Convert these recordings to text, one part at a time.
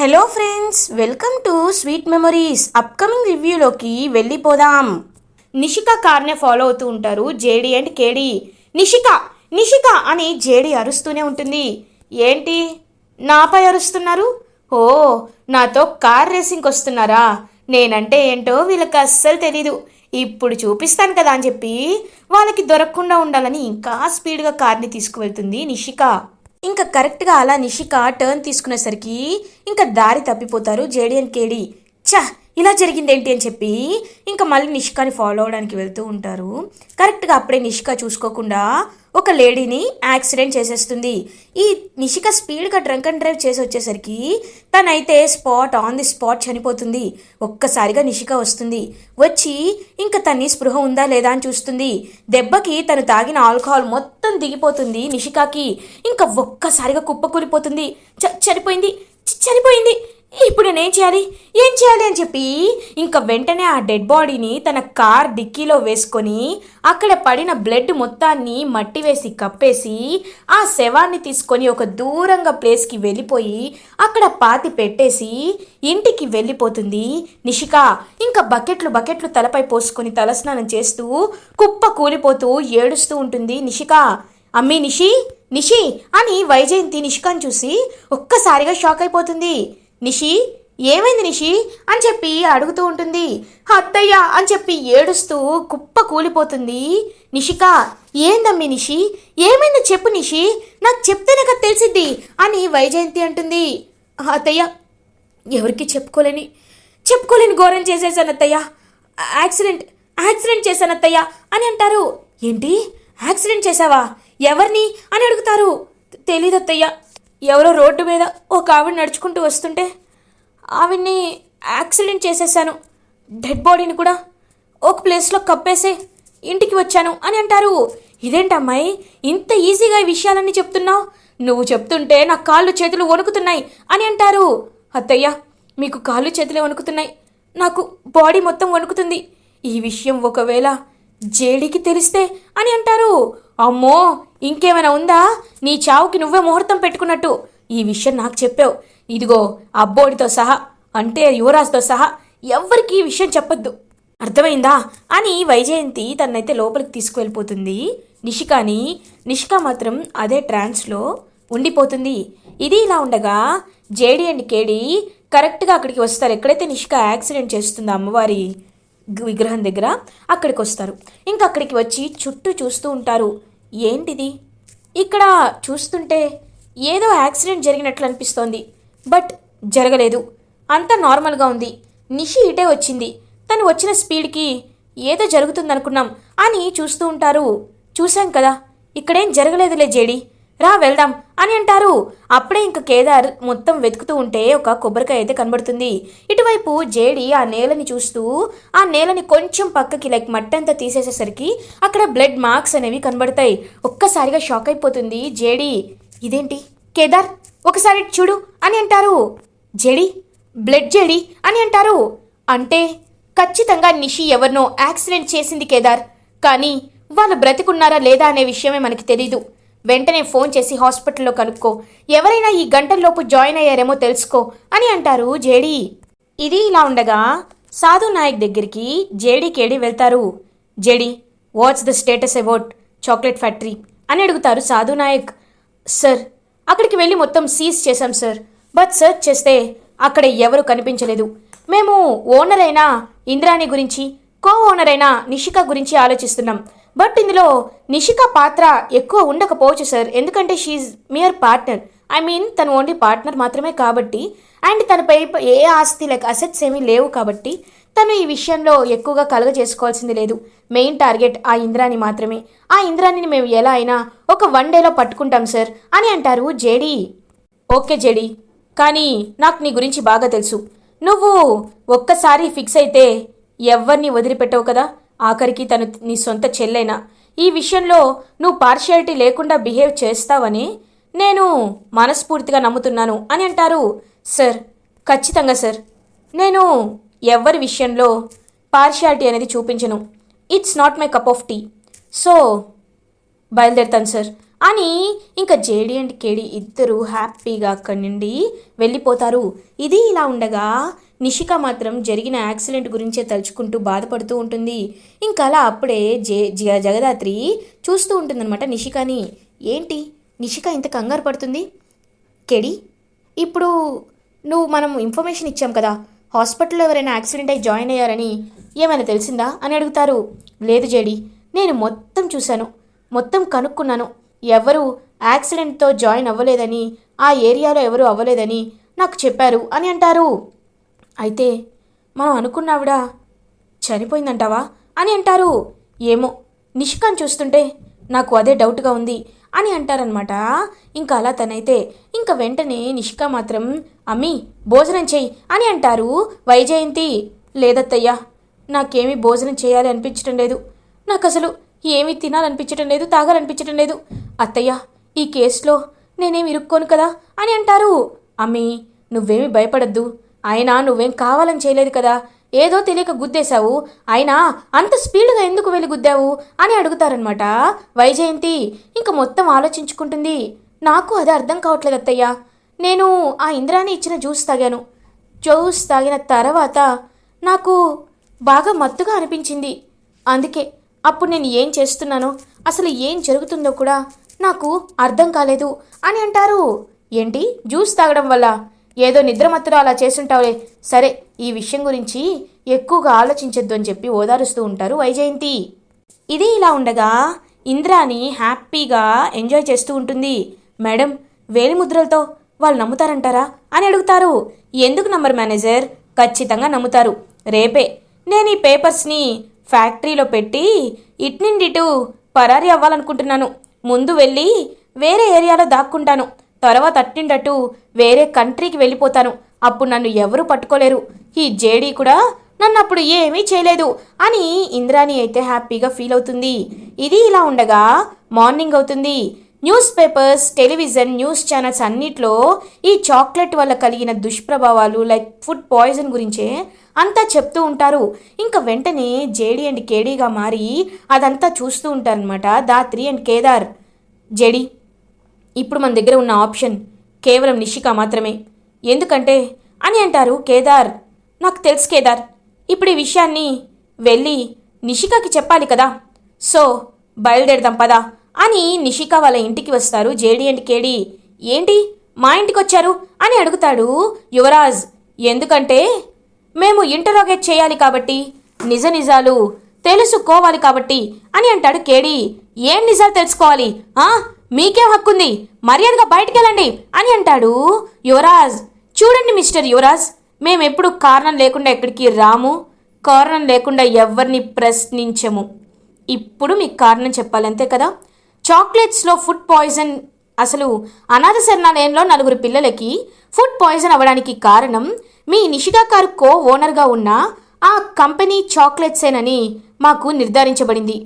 Hello friends welcome to sweet memories upcoming రివ్యూలోకి వెళ్ళిపోదాం. Nishika కార్నే follow అవుతూ ఉంటారు జేడి అండ్ కేడి నిషిక నిషిక అని జేడి అరుస్తూనే ఉంటుంది. ఏంటి? నాపై అరుస్తున్నారు? ఓ నాతో కార్ రేసింగ్కి వస్తున్నారా? నేనంటే ఏంటో వీళ్ళకి అస్సలు తెలీదు. ఇప్పుడు చూపిస్తాను కదా అని చెప్పి వాళ్ళకి దొరకకుండా ఉండాలని ఇంకా స్పీడ్గా కార్ని తీసుకువెళ్తుంది నిషిక. ఇంకా కరెక్ట్గా అలా నిషిక టర్న్ తీసుకునేసరికి ఇంకా దారి తప్పిపోతారు జేడి కేడి. చా ఇలా జరిగిందేంటి అని చెప్పి ఇంకా మళ్ళీ నిషికాని ఫాలో అవడానికి వెళ్తూ ఉంటారు. కరెక్ట్గా అప్పుడే నిషిక చూసుకోకుండా ఒక లేడీని యాక్సిడెంట్ చేసేస్తుంది. ఈ నిషిక స్పీడ్గా డ్రంక్ అండ్ డ్రైవ్ చేసి వచ్చేసరికి తనైతే స్పాట్ ఆన్ ది స్పాట్ చనిపోతుంది. ఒక్కసారిగా నిషిక వస్తుంది. వచ్చి ఇంకా తన్ని స్పృహ ఉందా లేదా? అని చూస్తుంది. దెబ్బకి తను తాగిన ఆల్కహాల్ మొత్తం దిగిపోతుంది నిషికాకి. ఇంకా ఒక్కసారిగా కుప్పకూలిపోతుంది. చ చనిపోయింది. చనిపోయింది. ఇప్పుడు నేనేం చేయాలి? ఏం చేయాలి అని చెప్పి ఇంకా వెంటనే ఆ డెడ్ బాడీని తన కార్ డిక్కీలో వేసుకొని అక్కడ పడిన బ్లడ్ మొత్తాన్ని మట్టి వేసి కప్పేసి ఆ శవాన్ని తీసుకొని ఒక దూరంగా ప్లేస్కి వెళ్ళిపోయి అక్కడ పాతి పెట్టేసి ఇంటికి వెళ్ళిపోతుంది. నిషిక ఇంకా బకెట్లు బకెట్లు తలపై పోసుకొని తలస్నానం చేస్తూ కుప్ప కూలిపోతూ ఏడుస్తూ ఉంటుంది. నిషిక అమ్మీ నిషి నిషి అని వైజయంతి నిషికను చూసి ఒక్కసారిగా షాక్ అయిపోతుంది. నిషి ఏమైంది నిషి? అని చెప్పి అడుగుతూ ఉంటుంది. అత్తయ్య అని చెప్పి ఏడుస్తూ కుప్ప కూలిపోతుంది. నిషిక ఏందమ్మి నిషి? ఏమైందో చెప్పు నిషి. నాకు చెప్తే నాకు తెలిసిద్ది అని వైజయంతి అంటుంది. అత్తయ్య ఎవరికి చెప్పుకోలేని చెప్పుకోలేని ఘోరం చేసేసాను అత్తయ్య. యాక్సిడెంట్ యాక్సిడెంట్ చేశాను అత్తయ్య అని అంటారు. ఏంటి? యాక్సిడెంట్ చేశావా? ఎవరిని? అని అడుగుతారు. తెలీదు అత్తయ్య. ఎవరో రోడ్డు మీద ఒక ఆవిడ నడుచుకుంటూ వస్తుంటే ఆవిడ్ని యాక్సిడెంట్ చేసేసాను. డెడ్ బాడీని కూడా ఒక ప్లేస్లో కప్పేసే ఇంటికి వచ్చాను అని అంటారు. ఇదేంటమ్మాయి? ఇంత ఈజీగా ఈ విషయాలన్నీ చెప్తున్నావు? నువ్వు చెప్తుంటే నా కాళ్ళు చేతులు వణుకుతున్నాయి అని అంటారు. అత్తయ్య మీకు కాళ్ళు చేతులే వణుకుతున్నాయి. నాకు బాడీ మొత్తం వణుకుతుంది. ఈ విషయం ఒకవేళ జేడీకి తెలిస్తే అని అంటారు. అమ్మో ఇంకేమైనా ఉందా? నీ చావుకి నువ్వే ముహూర్తం పెట్టుకున్నట్టు. ఈ విషయం నాకు చెప్పావు. ఇదిగో అబ్బోడితో సహా అంటే యువరాజ్తో సహా ఎవ్వరికి ఈ విషయం చెప్పొద్దు. అర్థమైందా? అని వైజయంతి తన్నైతే లోపలికి తీసుకువెళ్ళిపోతుంది. నిషికాని నిషిక మాత్రం అదే ట్రాన్స్లో ఉండిపోతుంది. ఇది ఇలా ఉండగా జేడి అండ్ కేడి కరెక్ట్గా అక్కడికి వస్తారు. ఎక్కడైతే నిషిక యాక్సిడెంట్ చేస్తుందో అమ్మవారి విగ్రహం దగ్గర అక్కడికి వస్తారు ఇంకా అక్కడికి వచ్చి చుట్టూ చూస్తూ ఉంటారు. ఏంటిది? ఇక్కడ చూస్తుంటే ఏదో యాక్సిడెంట్ జరిగినట్లు అనిపిస్తోంది. బట్ జరగలేదు. అంతా నార్మల్గా ఉంది. నిషి ఇటే వచ్చింది. తను వచ్చిన స్పీడ్కి ఏదో జరుగుతుందనుకున్నాం అని చూస్తూ ఉంటారు. చూశాం కదా. ఇక్కడేం జరగలేదులే జేడి. రా వెళ్దాం అని అంటారు. అప్పుడే ఇంక కేదార్ మొత్తం వెతుకుతూ ఉంటే ఒక కొబ్బరికాయ అయితే కనబడుతుంది. ఇటువైపు జేడి ఆ నేలని చూస్తూ ఆ నేలని కొంచెం పక్కకి లైక్ మట్టంతా తీసేసేసరికి అక్కడ బ్లడ్ మార్క్స్ అనేవి కనబడతాయి. ఒక్కసారిగా షాక్ అయిపోతుంది జేడి. ఇదేంటి? కేదార్ ఒకసారి చూడు అని అంటారు. జేడి బ్లడ్ జేడి అని అంటారు. అంటే ఖచ్చితంగా నిషి ఎవరినో యాక్సిడెంట్ చేసింది కేదార్. కానీ వాళ్ళు బ్రతికున్నారా లేదా అనే విషయమే మనకి తెలీదు. వెంటనే ఫోన్ చేసి హాస్పిటల్లో కనుక్కో. ఎవరైనా ఈ గంటల్లోపు జాయిన్ అయ్యారేమో తెలుసుకో అని అంటారు జేడీ. ఇది ఇలా ఉండగా సాధు నాయక్ దగ్గరికి జేడీకేడి వెళ్తారు. JD what's the status about chocolate factory అని అడుగుతారు సాధు నాయక్. సార్ అక్కడికి వెళ్ళి మొత్తం సీజ్ చేశాం సార్. బట్ సర్చ్ చేస్తే అక్కడ ఎవరు కనిపించలేదు. మేము ఓనర్ అయిన ఇంద్రాణి గురించి కో ఓనర్ అయిన నిషిక గురించి ఆలోచిస్తున్నాం. బట్ ఇందులో నిషిక పాత్ర ఎక్కువ ఉండకపోవచ్చు సార్ ఎందుకంటే she mere partner I mean తను ఓన్లీ పార్ట్నర్ మాత్రమే కాబట్టి అండ్ తనపై ఏ ఆస్తి లైక్ అసెట్స్ ఏమీ లేవు కాబట్టి తను ఈ విషయంలో ఎక్కువగా కలుగ చేసుకోవాల్సింది లేదు. మెయిన్ టార్గెట్ ఆ ఇంద్రాని మాత్రమే. ఆ ఇంద్రాణిని మేము ఎలా అయినా ఒక వన్ డేలో పట్టుకుంటాం సార్ అని అంటారు జేడీ. Okay JD. కానీ నాకు నీ గురించి బాగా తెలుసు. నువ్వు ఒక్కసారి ఫిక్స్ అయితే ఎవరిని వదిలిపెట్టవు కదా? ఆఖరికి తను నీ సొంత చెల్లైనా? ఈ విషయంలో నువ్వు పార్షియాలిటీ లేకుండా బిహేవ్ చేస్తావని నేను మనస్ఫూర్తిగా నమ్ముతున్నాను అని అంటారు. సార్ ఖచ్చితంగా సార్. నేను ఎవరి విషయంలో పార్షియాలిటీ అనేది చూపించను. It's not my cup of tea so బయలుదేరుతాను సార్. అని ఇంకా జేడి అండ్ కేడి ఇద్దరు హ్యాపీగా అక్కడి నుండి వెళ్ళిపోతారు. ఇది ఇలా ఉండగా నిషిక మాత్రం జరిగిన యాక్సిడెంట్ గురించే తలుచుకుంటూ బాధపడుతూ ఉంటుంది. ఇంకా అలా అప్పుడే జే జగదాత్రి చూస్తూ ఉంటుందన్నమాట నిషికని. ఏంటి? నిషిక ఇంత కంగారు పడుతుంది? కెడి ఇప్పుడు నువ్వు మనం ఇన్ఫర్మేషన్ ఇచ్చాం కదా హాస్పిటల్లో ఎవరైనా యాక్సిడెంట్ అయి జాయిన్ అయ్యారని ఏమైనా తెలిసిందా అని అడుగుతారు. లేదు జేడి నేను మొత్తం చూశాను మొత్తం కనుక్కున్నాను. ఎవరు యాక్సిడెంట్తో జాయిన్ అవ్వలేదని ఆ ఏరియాలో ఎవరు అవ్వలేదని నాకు చెప్పారు అని అంటారు. అయితే మనం అనుకున్నావిడ? చనిపోయిందంటావా? అని అంటారు. ఏమో నిష్కాన్ చూస్తుంటే నాకు అదే డౌట్గా ఉంది అని అంటారనమాట ఇంకా అలా తనైతే ఇంకా వెంటనే నిష్కా మాత్రం అమ్మి భోజనం చెయ్యి అని అంటారు వైజయంతి. లేదత్తయ్యా నాకేమీ భోజనం చేయాలి అనిపించటం లేదు. నాకు అసలు ఏమీ తినాలనిపించడం లేదు తాగాలనిపించడం లేదు. అత్తయ్య ఈ కేసులో నేనేమి ఇరుక్కోను కదా అని అంటారు. అమ్మీ నువ్వేమీ భయపడద్దు. అయినా నువ్వేం కావాలని చేయలేదు కదా? ఏదో తెలియక గుద్దేశావు. అయినా అంత స్పీడ్గా ఎందుకు వెళ్ళి గుద్దావు అని అడుగుతారనమాట వైజయంతి ఇంక మొత్తం ఆలోచించుకుంటుంది. నాకు అది అర్థం కావట్లేదు అత్తయ్య. నేను ఆ ఇంద్రాని ఇచ్చిన జ్యూస్ తాగాను. జ్యూస్ తాగిన తర్వాత నాకు బాగా మత్తుగా అనిపించింది. అందుకే అప్పుడు నేను ఏం చేస్తున్నానో అసలు ఏం జరుగుతుందో కూడా నాకు అర్థం కాలేదు. అని అంటారు. ఏంటి? జ్యూస్ తాగడం వల్ల ఏదో నిద్రమత్తులో అలా చేస్తుంటావులే. సరే ఈ విషయం గురించి ఎక్కువగా ఆలోచించొద్దు అని చెప్పి ఓదారుస్తూ ఉంటారు వైజయంతి. ఇది ఇలా ఉండగా ఇంద్రాని హ్యాపీగా ఎంజాయ్ చేస్తూ ఉంటుంది. మేడం వేలిముద్రలతో వాళ్ళు నమ్ముతారంటారా అని అడుగుతారు. ఎందుకు నమ్మరు మేనేజర్? ఖచ్చితంగా నమ్ముతారు. రేపే. నేను ఈ పేపర్స్ని ఫ్యాక్టరీలో పెట్టి ఇటు నుండి ఇటు పరారీ అవ్వాలనుకుంటున్నాను. ముందు వెళ్ళి వేరే ఏరియాలో దాక్కుంటాను. తర్వాత అట్టిండట్టు వేరే కంట్రీకి వెళ్ళిపోతాను. అప్పుడు నన్ను ఎవరూ పట్టుకోలేరు. ఈ జేడీ కూడా నన్ను అప్పుడు ఏమీ చేయలేదు అని ఇంద్రాణి అయితే హ్యాపీగా ఫీల్ అవుతుంది. ఇది ఇలా ఉండగా మార్నింగ్ అవుతుంది. Newspapers television news channels అన్నిట్లో ఈ చాక్లెట్ వల్ల కలిగిన దుష్ప్రభావాలు లైక్ ఫుడ్ పాయిజన్ గురించే అంతా చెప్తూ ఉంటారు. ఇంకా వెంటనే జేడీ అండ్ కేడీగా మారి అదంతా చూస్తూ ఉంటారనమాట దాత్రి అండ్ కేదార్. జేడీ ఇప్పుడు మన దగ్గర ఉన్న ఆప్షన్ కేవలం నిషిక మాత్రమే. ఎందుకంటే అని అంటారు కేదార్. నాకు తెలుసు కేదార్. ఇప్పుడు ఈ విషయాన్ని వెళ్ళి నిషికకి చెప్పాలి కదా. సో బయలుదేరదాం పదా అని నిషిక వాళ్ళ ఇంటికి వస్తారు. జేడి అండ్ కేడి ఏంటి? మా ఇంటికి వచ్చారు? అని అడుగుతాడు యువరాజ్. ఎందుకంటే మేము ఇంటరోగేట్ చేయాలి కాబట్టి నిజ నిజాలు తెలుసుకోవాలి కాబట్టి అని అంటాడు కేడి. ఏం నిజాలు తెలుసుకోవాలి? ఆ? మీకేం హక్కుంది? మర్యాదగా బయటికెళ్ళండి అని అంటాడు యువరాజ్. చూడండి మిస్టర్ యువరాజ్ మేమెప్పుడు కారణం లేకుండా ఎక్కడికి రాము కారణం లేకుండా ఎవరిని ప్రశ్నించము. ఇప్పుడు మీకు కారణం చెప్పాలి అంతే కదా? చాక్లెట్స్లో ఫుడ్ పాయిజన్ అసలు అనాథ శరణాలయంలో నలుగురు పిల్లలకి ఫుడ్ పాయిజన్ అవ్వడానికి కారణం మీ నిషికాకార్ కో ఓనర్గా ఉన్న ఆ కంపెనీ చాక్లెట్సేనని మాకు నిర్ధారించబడింది.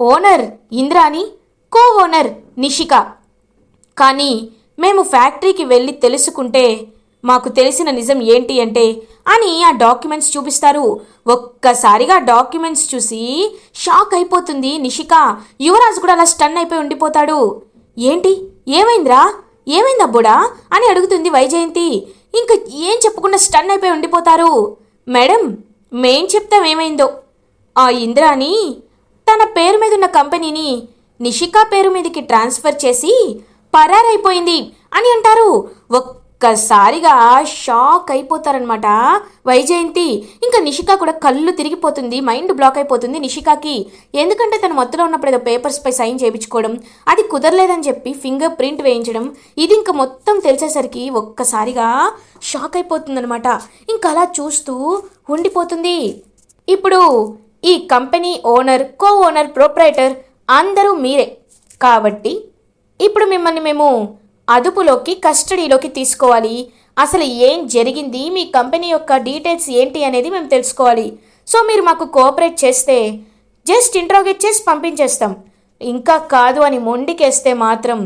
Owner Indrani co owner Nishika. కానీ మేము ఫ్యాక్టరీకి వెళ్ళి తెలుసుకుంటే మాకు తెలిసిన నిజం ఏంటి అంటే అని ఆ డాక్యుమెంట్స్ చూపిస్తారు. ఒక్కసారిగా డాక్యుమెంట్స్ చూసి షాక్ అయిపోతుంది నిషిక. యువరాజ్ కూడా అలా స్టన్ అయిపోయి ఉండిపోతాడు. ఏంటి? ఏమైందిరా? ఏమైంది అబ్బుడా? అని అడుగుతుంది వైజయంతి. ఇంకా ఏం చెప్పకుండా స్టన్ అయిపోయి ఉండిపోతారు? మేడం మేం చెప్తాం ఏమైందో. ఆ ఇంద్రాని తన పేరు మీద ఉన్న కంపెనీని నిషికా పేరు మీదకి ట్రాన్స్ఫర్ చేసి పరారైపోయింది అని అంటారు. ఒక్కసారిగా షాక్ అయిపోతారనమాట వైజయంతి ఇంకా నిషిక కూడా కళ్ళు తిరిగిపోతుంది మైండ్ బ్లాక్ అయిపోతుంది నిషికాకి. ఎందుకంటే తను మొత్తంలో ఉన్నప్పుడు ఏదో పేపర్స్పై సైన్ చేయించుకోవడం అది కుదరలేదని చెప్పి ఫింగర్ ప్రింట్ వేయించడం ఇది ఇంకా మొత్తం తెలిసేసరికి ఒక్కసారిగా షాక్ అయిపోతుందనమాట ఇంకా అలా చూస్తూ ఉండిపోతుంది. ఇప్పుడు ఈ company owner co owner proprietor అందరూ మీరే. కాబట్టి ఇప్పుడు మిమ్మల్ని మేము అదుపులోకి కస్టడీలోకి తీసుకోవాలి. అసలు ఏం జరిగింది? మీ కంపెనీ యొక్క డీటెయిల్స్ ఏంటి అనేది మేము తెలుసుకోవాలి. సో మీరు మాకు కోఆపరేట్ చేస్తే జస్ట్ ఇంట్రోగేట్ చేసి పంపించేస్తాం. ఇంకా కాదు అని మొండికేస్తే మాత్రం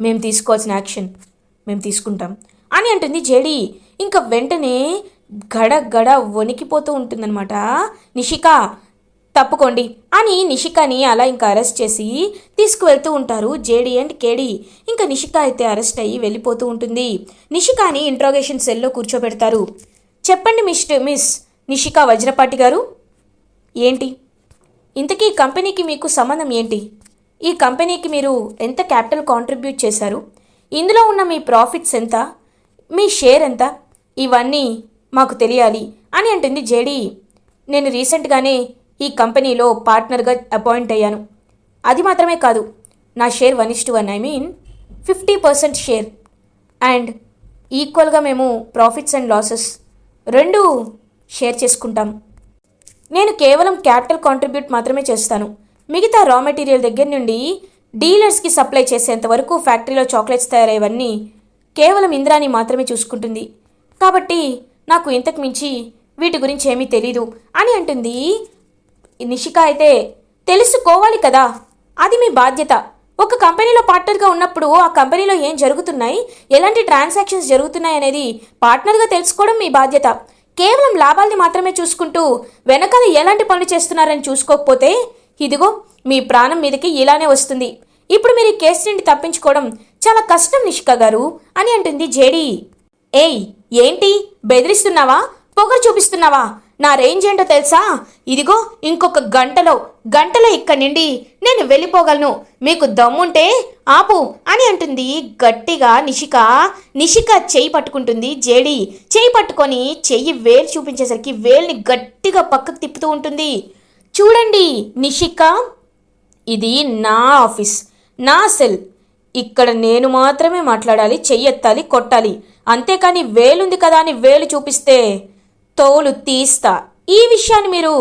మేము తీసుకోవాల్సిన యాక్షన్ మేము తీసుకుంటాం. అని అంటుంది జేడి. ఇంకా వెంటనే గడ గడ వణికిపోతూ ఉంటుందన్నమాట. నిషిక తప్పుకోండి అని నిషికాని అలా ఇంకా అరెస్ట్ చేసి తీసుకువెళ్తూ ఉంటారు జేడీ అండ్ కేడీ. ఇంకా నిషిక అయితే అరెస్ట్ అయ్యి వెళ్ళిపోతూ ఉంటుంది. నిషికాని ఇంట్రోగేషన్ సెల్లో కూర్చోబెడతారు. చెప్పండి మిస్టర్ మిస్ నిషిక వజ్రపాటి గారు. ఏంటి? ఇంతకీ కంపెనీకి మీకు సంబంధం ఏంటి? ఈ కంపెనీకి మీరు ఎంత క్యాపిటల్ కాంట్రిబ్యూట్ చేశారు? ఇందులో ఉన్న మీ ప్రాఫిట్స్ ఎంత? మీ షేర్ ఎంత? ఇవన్నీ మాకు తెలియాలి అని అంటుంది జేడీ. నేను రీసెంట్గానే ఈ కంపెనీలో పార్ట్నర్గా అపాయింట్ అయ్యాను. అది మాత్రమే కాదు నా share one is two one I mean fifty percent share. And ఈక్వల్గా మేము ప్రాఫిట్స్ అండ్ లాసెస్ రెండు షేర్ చేసుకుంటాం. నేను కేవలం క్యాపిటల్ కాంట్రిబ్యూట్ మాత్రమే చేస్తాను. మిగతా రా మెటీరియల్ దగ్గర నుండి డీలర్స్కి సప్లై చేసేంత వరకు ఫ్యాక్టరీలో చాక్లెట్స్ తయారయ్యేవన్నీ కేవలం ఇంద్రాని మాత్రమే చూసుకుంటుంది. కాబట్టి నాకు ఇంతకు మించి వీటి గురించి ఏమీ తెలీదు అని అంటుంది నిషిక అయితే తెలుసుకోవాలి కదా. అది మీ బాధ్యత. ఒక కంపెనీలో పార్ట్నర్గా ఉన్నప్పుడు ఆ కంపెనీలో ఏం జరుగుతున్నాయి? ఎలాంటి ట్రాన్సాక్షన్స్ జరుగుతున్నాయి అనేది పార్ట్నర్గా తెలుసుకోవడం మీ బాధ్యత. కేవలం లాభాల్ని మాత్రమే చూసుకుంటూ వెనకాల ఎలాంటి పనులు చేస్తున్నారని చూసుకోకపోతే ఇదిగో మీ ప్రాణం మీదకి ఇలానే వస్తుంది. ఇప్పుడు మీరు ఈ కేసు నుండి తప్పించుకోవడం చాలా కష్టం నిషిక గారు అని అంటుంది జేడీ. ఏయ్ ఏంటి? బెదిరిస్తున్నావా? పొగరు చూపిస్తున్నావా? నా రేంజ్ ఏంటో తెలుసా? ఇదిగో ఇంకొక గంటలో గంటలో ఇక్కడి నుండి నేను వెళ్ళిపోగలను. మీకు దమ్ముంటే ఆపు అని అంటుంది గట్టిగా నిషిక. నిషిక చేయి పట్టుకుంటుంది జేడి. చేయి పట్టుకొని చెయ్యి వేలు చూపించేసరికి వేల్ని గట్టిగా పక్కకు తిప్పుతూ ఉంటుంది. చూడండి నిషిక ఇది నా ఆఫీస్ నా సెల్. ఇక్కడ నేను మాత్రమే మాట్లాడాలి చెయ్యెత్తాలి కొట్టాలి. అంతేకాని వేలుంది కదా అని వేలు చూపిస్తే. తోలు తీస్తా. ఈ విషయాన్ని మీరు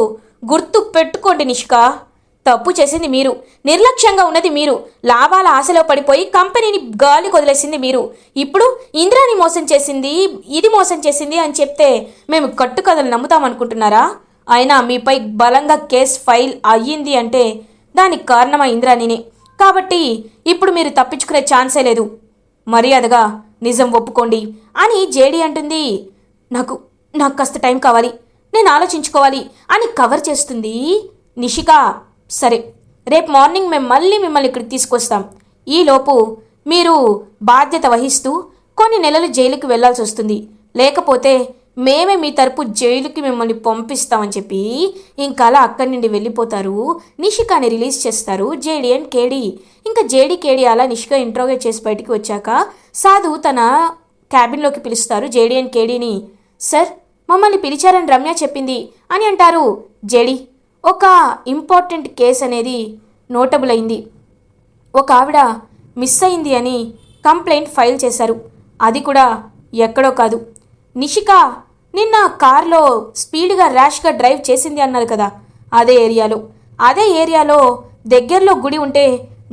గుర్తు పెట్టుకోండి నిష్క. తప్పు చేసింది మీరు. నిర్లక్ష్యంగా ఉన్నది మీరు. లాభాల ఆశలో పడిపోయి కంపెనీని గాలి కొదిలేసింది మీరు. ఇప్పుడు ఇంద్రాని మోసం చేసింది ఇది మోసం చేసింది అని చెప్తే మేము కట్టుకథలు నమ్ముతామనుకుంటున్నారా అయినా మీపై బలంగా కేసు ఫైల్ అయ్యింది అంటే దానికి కారణమా ఇంద్రాణినే? కాబట్టి ఇప్పుడు మీరు తప్పించుకునే ఛాన్సే లేదు. మర్యాదగా నిజం ఒప్పుకోండి అని జేడి అంటుంది. నాకు నాకు కాస్త టైం కావాలి. నేను ఆలోచించుకోవాలి. అని కవర్ చేస్తుంది నిషిక. సరే రేపు మార్నింగ్ మేము మళ్ళీ మిమ్మల్ని ఇక్కడికి తీసుకొస్తాం. ఈలోపు మీరు బాధ్యత వహిస్తూ కొన్ని నెలలు జైలుకి వెళ్ళాల్సి వస్తుంది. లేకపోతే మేమే మీ తరపు జైలుకి మిమ్మల్ని పంపిస్తామని చెప్పి ఇంకా అలా అక్కడి నుండి వెళ్ళిపోతారు. నిషికాని రిలీజ్ చేస్తారు జేడి అండ్ కేడి. ఇంకా జేడి కేడి అలా నిషిక ఇంట్రోగేట్ చేసి బయటికి వచ్చాక సాధు తన క్యాబిన్లోకి పిలుస్తారు జేడి అండ్ కేడీని. సార్ మమ్మల్ని పిలిచారని రమ్య చెప్పింది అని అంటారు జడి. ఒక ఇంపార్టెంట్ కేస్ అనేది నోటబుల్ అయింది ఒక ఆవిడ మిస్ అయింది అని కంప్లైంట్ ఫైల్ చేశారు. అది కూడా ఎక్కడో కాదు. నిషిక నిన్న కార్లో స్పీడ్గా ర్యాష్గా డ్రైవ్ చేసింది అన్నారు కదా అదే ఏరియాలో. అదే ఏరియాలో దగ్గరలో గుడి ఉంటే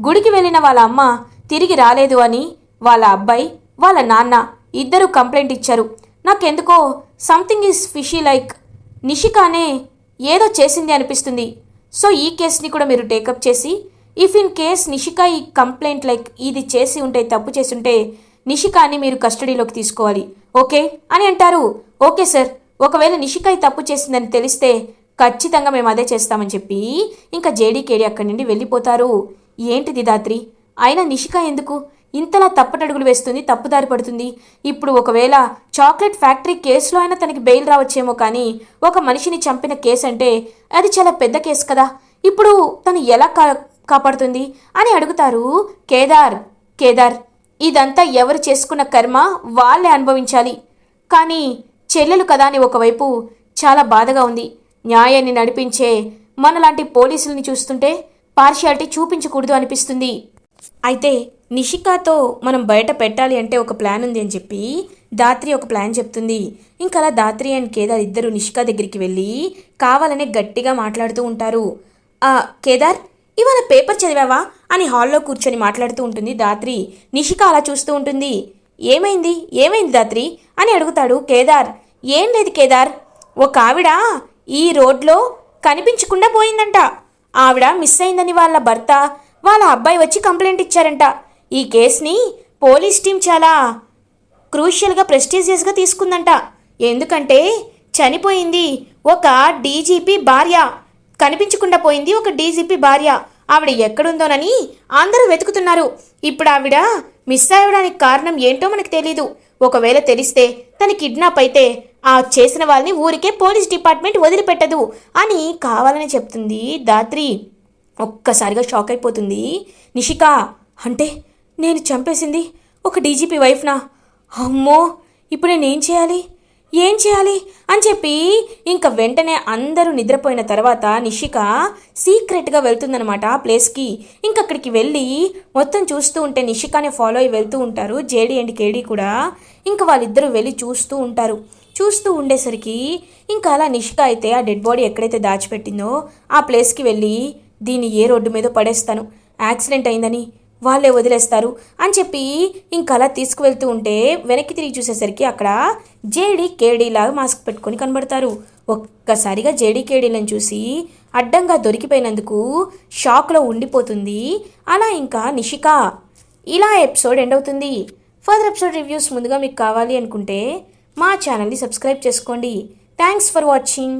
గుడికి వెళ్ళిన వాళ్ళ అమ్మ తిరిగి రాలేదు అని వాళ్ళ అబ్బాయి వాళ్ళ నాన్న ఇద్దరు కంప్లైంట్ ఇచ్చారు. నాకెందుకో సంథింగ్ ఈజ్ ఫిషీ లైక్ నిషికానే ఏదో చేసింది అనిపిస్తుంది. సో ఈ కేసుని కూడా మీరు టేకప్ చేసి ఇఫ్ ఇన్ కేస్ నిషిక ఈ కంప్లైంట్ లైక్ ఇది చేసి ఉంటే తప్పు చేసి ఉంటే నిషికాని మీరు కస్టడీలోకి తీసుకోవాలి. ఓకే అని అంటారు. ఓకే సార్ ఒకవేళ నిషిక ఈ తప్పు చేసిందని తెలిస్తే ఖచ్చితంగా మేము అదే చేస్తామని చెప్పి ఇంకా జేడీకేడి అక్కడి నుండి వెళ్ళిపోతారు. ఏంటిది దాత్రి? అయినా నిషిక ఎందుకు? ఇంతలా తప్పటడుగులు వేస్తుంది తప్పుదారి పడుతుంది. ఇప్పుడు ఒకవేళ చాక్లెట్ ఫ్యాక్టరీ కేసులో అయినా తనకి బెయిల్ రావచ్చేమో కానీ ఒక మనిషిని చంపిన కేసు అంటే అది చాలా పెద్ద కేసు కదా. ఇప్పుడు తను ఎలా కా కాపాడుతుంది అని అడుగుతారు కేదార్. కేదార్ ఇదంతా ఎవరు చేసుకున్న కర్మ? వాళ్ళే అనుభవించాలి. కానీ చెల్లెలు కదా అని ఒకవైపు చాలా బాధగా ఉంది. న్యాయాన్ని నడిపించే మనలాంటి పోలీసుల్ని చూస్తుంటే పార్షియాలిటీ చూపించకూడదు అనిపిస్తుంది. అయితే నిషికాతో మనం బయట పెట్టాలి అంటే ఒక ప్లాన్ ఉంది అని చెప్పి దాత్రి ఒక ప్లాన్ చెప్తుంది. ఇంకా అలా దాత్రి అండ్ కేదార్ ఇద్దరు నిషికా దగ్గరికి వెళ్ళి కావాలనే గట్టిగా మాట్లాడుతూ ఉంటారు. ఆ కేదార్ ఇవాళ పేపర్ చదివావా? అని హాల్లో కూర్చొని మాట్లాడుతూ ఉంటుంది దాత్రి. నిషిక అలా చూస్తూ ఉంటుంది. ఏమైంది? ఏమైంది దాత్రి? అని అడుగుతాడు కేదార్. ఏం లేదు కేదార్. ఒక ఆవిడ ఈ రోడ్లో కనిపించకుండా పోయిందంట. ఆవిడ మిస్ అయిందని వాళ్ళ భర్త వాళ్ళ అబ్బాయి వచ్చి కంప్లైంట్ ఇచ్చారంట. ఈ కేసుని పోలీస్ టీం చాలా క్రూషియల్గా ప్రెస్టీజియస్గా తీసుకుందంట. ఎందుకంటే చనిపోయింది ఒక డీజీపీ భార్య. కనిపించకుండా పోయింది ఒక డీజీపీ భార్య. ఆవిడ ఎక్కడుందోనని అందరూ వెతుకుతున్నారు. ఇప్పుడు ఆవిడ మిస్ అవ్వడానికి కారణం ఏంటో మనకు తెలీదు. ఒకవేళ తెలిస్తే తన కిడ్నాప్ అయితే ఆ చేసిన వాళ్ళని ఊరికే పోలీస్ డిపార్ట్మెంట్ వదిలిపెట్టదు అని కావాలని చెప్తుంది దాత్రి ఒక్కసారిగా షాక్ అయిపోతుంది. నిషిక అంటే నేను చంపేసింది ఒక డీజీపీ వైఫ్నా? అమ్మో ఇప్పుడు నేనేం చేయాలి? ఏం చేయాలి? అని చెప్పి ఇంకా వెంటనే అందరూ నిద్రపోయిన తర్వాత నిషిక సీక్రెట్గా వెళ్తుందనమాట ఆ ప్లేస్కి. ఇంక అక్కడికి వెళ్ళి మొత్తం చూస్తూ ఉంటే నిషికానే ఫాలో అయ్యి వెళ్తూ ఉంటారు. జేడీ అండ్ కేడీ కూడా ఇంకా వాళ్ళిద్దరూ వెళ్ళి చూస్తూ ఉంటారు. చూస్తూ ఉండేసరికి ఇంకా అలా నిషిక అయితే ఆ డెడ్ బాడీ ఎక్కడైతే దాచిపెట్టిందో ఆ ప్లేస్కి వెళ్ళి దీన్ని ఏ రోడ్డు మీద పడేస్తాను? యాక్సిడెంట్ అయిందని వాళ్ళే వదిలేస్తారు అని చెప్పి ఇంకా అలా తీసుకువెళ్తూ ఉంటే వెనక్కి తిరిగి చూసేసరికి అక్కడ జేడీ కేడీ లాగా మాస్క్ పెట్టుకొని కనబడతారు. ఒక్కసారిగా జేడీ కేడీలను చూసి అడ్డంగా దొరికిపోయినందుకు షాక్లో ఉండిపోతుంది. అలా ఇంకా నిషిక ఇలా ఎపిసోడ్ ఎండ్ అవుతుంది. ఫర్దర్ ఎపిసోడ్ రివ్యూస్ ముందుగా మీకు కావాలి అనుకుంటే మా ఛానల్ని సబ్స్క్రైబ్ చేసుకోండి. Thanks for watching.